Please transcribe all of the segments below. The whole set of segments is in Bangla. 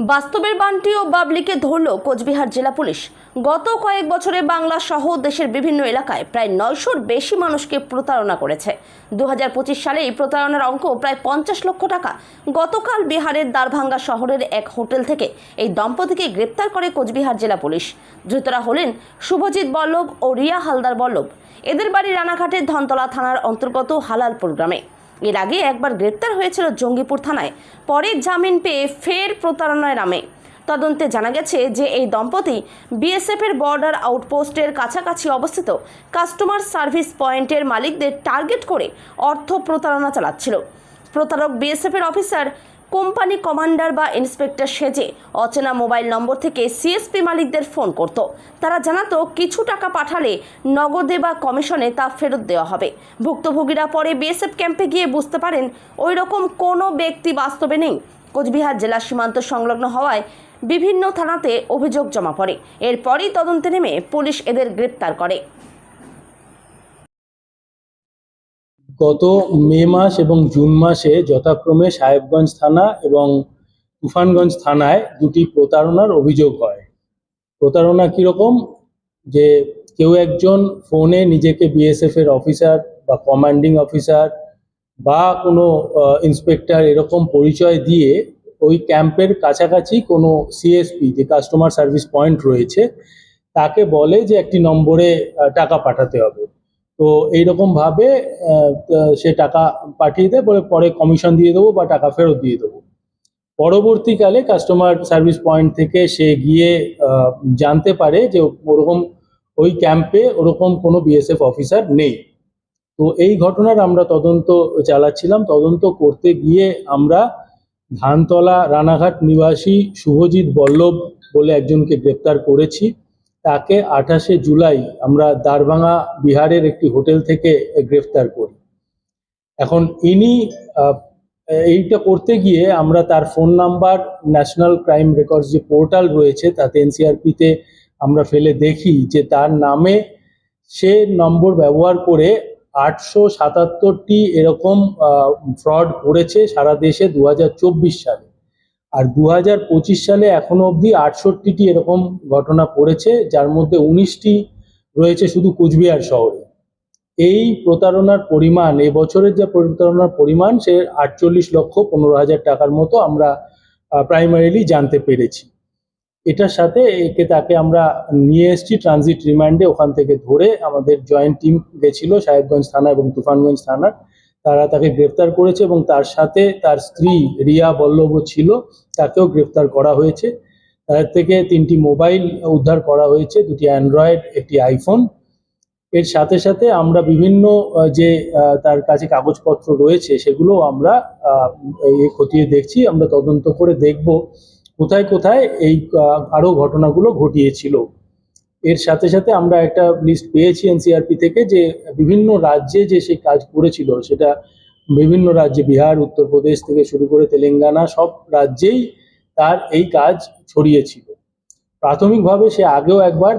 বাস্তবের বান্টি ও বাবলিকে ধরল কোচবিহার জেলা পুলিশ। গত কয়েক বছরে বাংলা সহ দেশের বিভিন্ন এলাকায় প্রায় নয়শোর বেশি মানুষকে প্রতারণা করেছে। দু হাজার পঁচিশ সালে এই প্রতারণার অঙ্ক প্রায় পঞ্চাশ লক্ষ টাকা। গতকাল বিহারের দ্বারভাঙ্গা শহরের এক হোটেল থেকে এই দম্পতিকে গ্রেপ্তার করে কোচবিহার জেলা পুলিশ। ধৃতরা হলেন শুভজিৎ বল্লভ ও রিয়া হালদার বল্লভ। এদের বাড়ি রানাঘাটের ধনতলা থানার অন্তর্গত হালালপুর গ্রামে। এর আগে একবার গ্রেপ্তার হয়েছিল জঙ্গিপুর থানায়। পরে জামিন পেয়ে ফের প্রতারণায় নামে। তদন্তে জানা গেছে যে এই দম্পতি বিএসএফের বর্ডার আউটপোস্টের কাছাকাছি অবস্থিত। কাস্টমার সার্ভিস পয়েন্টের মালিকদের টার্গেট করে অর্থ প্রতারণা চালাচ্ছিল। প্রতারক বিএসএফের অফিসার কোম্পানি কমান্ডার বা ইন্সপেক্টর সেজে অচেনা মোবাইল নম্বর থেকে সিএসপি মালিকদের ফোন করত। তারা জানাতো, কিছু টাকা পাঠালে নগদে বা কমিশনে তা ফেরত দেওয়া হবে। ভুক্তভোগীরা পরে বিএসএফ ক্যাম্পে গিয়ে বুঝতে পারেন ওই রকম কোনো ব্যক্তি বাস্তবে নেই। কোচবিহার জেলা সীমান্ত সংলগ্ন হওয়ায় বিভিন্ন থানাতে অভিযোগ জমা পড়ে। এরপরই তদন্তে নেমে পুলিশ এদের গ্রেপ্তার করে। গত মে মাস এবং জুন মাসে যথাক্রমে সাহেবগঞ্জ থানা এবং তুফানগঞ্জ থানায় দুটি প্রতারণার অভিযোগ হয়। প্রতারণা কীরকম যে কেউ একজন ফোনে নিজেকে বিএসএফ এর অফিসার বা কমান্ডিং অফিসার বা কোনো ইন্সপেক্টর এরকম পরিচয় দিয়ে ওই ক্যাম্পের কাছাকাছি কোনো সিএসপি যে কাস্টমার সার্ভিস পয়েন্ট রয়েছে, তাকে বলে যে একটি নম্বরে টাকা পাঠাতে হবে। তো এইরকম ভাবে আহ, সে টাকা পাঠিয়ে দেয় বলে পরে কমিশন দিয়ে দেবো বা টাকা ফেরত দিয়ে দেবো। পরবর্তীকালে কাস্টমার সার্ভিস পয়েন্ট থেকে সে গিয়ে জানতে পারে যে ওরকম ওই ক্যাম্পে ওরকম কোনো বিএসএফ অফিসার নেই। তো এই ঘটনার আমরা তদন্ত চালাচ্ছিলাম। তদন্ত করতে গিয়ে আমরা ধানতলা রানাঘাট নিবাসী শুভজিৎ বল্লভ বলে একজনকে গ্রেপ্তার করেছি। তাকে আঠাশে জুলাই আমরা দারভাঙা বিহারের একটি হোটেল থেকে গ্রেফতার করি। এখন ইনি এইটা করতে গিয়ে আমরা তার phone number, national crime records যে পোর্টাল রয়েছে তাতে এনসিআরপিতে আমরা ফেলে দেখি যে তার নামে সে নম্বর ব্যবহার করে আটশো সাতাত্তরটি এরকম ফ্রড করেছে সারা দেশে দু হাজার চব্বিশ সালে। আর দু হাজার পঁচিশ সালে এখনও অবধি আটষট্টিটি এরকম ঘটনা পড়েছে, যার মধ্যে উনিশটি রয়েছে শুধু কুচবিহার শহরে। এই প্রতারণার পরিমাণ, এই বছরের যে প্রতারণার পরিমাণ, সে আটচল্লিশ লক্ষ পনেরো হাজার টাকার মতো আমরা প্রাইমারিলি জানতে পেরেছি। এটার সাথে একে তাকে আমরা নিয়ে এসেছি ট্রানজিট রিমান্ডে ওখান থেকে ধরে আমাদের জয়েন্ট টিম গেছিল, সাহেবগঞ্জ থানা এবং তুফানগঞ্জ থানা তারা তাকে গ্রেফতার করেছে এবং তার সাথে তার স্ত্রী রিয়া বল্লভ ছিল তাকেও গ্রেফতার করা হয়েছে। তাদের থেকে তিনটি মোবাইল উদ্ধার করা হয়েছে দুটি অ্যান্ড্রয়েড একটি আইফোন। এর সাথে সাথে আমরা বিভিন্ন যে তার কাছে কাগজপত্র রয়েছে সেগুলো আমরা খতিয়ে দেখছি আমরা তদন্ত করে দেখব কোথায় কোথায় এই আহ, আরও ঘটনাগুলো ঘটিয়েছিল। এর সাথে সাথে আমরা একটা লিস্ট পেয়েছি এনসিআরপি থেকে যে বিভিন্ন রাজ্যে যে সে কাজ করেছিল, সেটা বিভিন্ন রাজ্যে বিহার, উত্তরপ্রদেশ থেকে শুরু করে তেলেঙ্গানা, সব রাজ্যেই তার এই কাজ ছড়িয়েছিল। প্রাথমিকভাবে সে আগেও একবার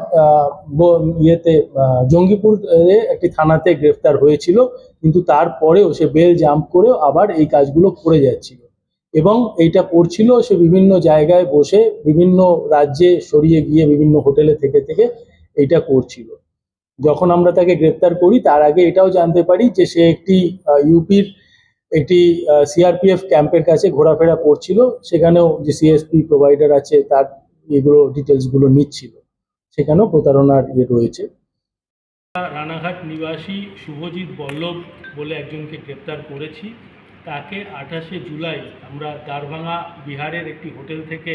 ইয়েতে জঙ্গিপুর একটি থানাতে গ্রেফতার হয়েছিল, কিন্তু তারপরেও সে বেল জাম্প করেও আবার এই কাজগুলো করে যাচ্ছিল। এবং এইটা করছিল সে বিভিন্ন জায়গায় বসে বিভিন্ন রাজ্যে সরিয়ে গিয়ে বিভিন্ন হোটেলে থেকে থেকে এইটা করছিল। যখন আমরা তাকে গ্রেপ্তার করি, তার আগে এটাও জানতে পারি যে সে একটি ইউপির একটি সিআরপিএফ ক্যাম্পের কাছে ঘোরাফেরা করছিল। সেখানেও যে সিএসপি প্রোভাইডার আছে, তার এগুলো ডিটেলসগুলো নিচ্ছিল। সেখানেও প্রতারণার ইয়ে রয়েছে। রানাঘাট নিবাসী শুভজিৎ বল্লভ বলে একজনকে গ্রেপ্তার করেছি। তাকে আঠাশে জুলাই আমরা দারভাঙা বিহারের একটি হোটেল থেকে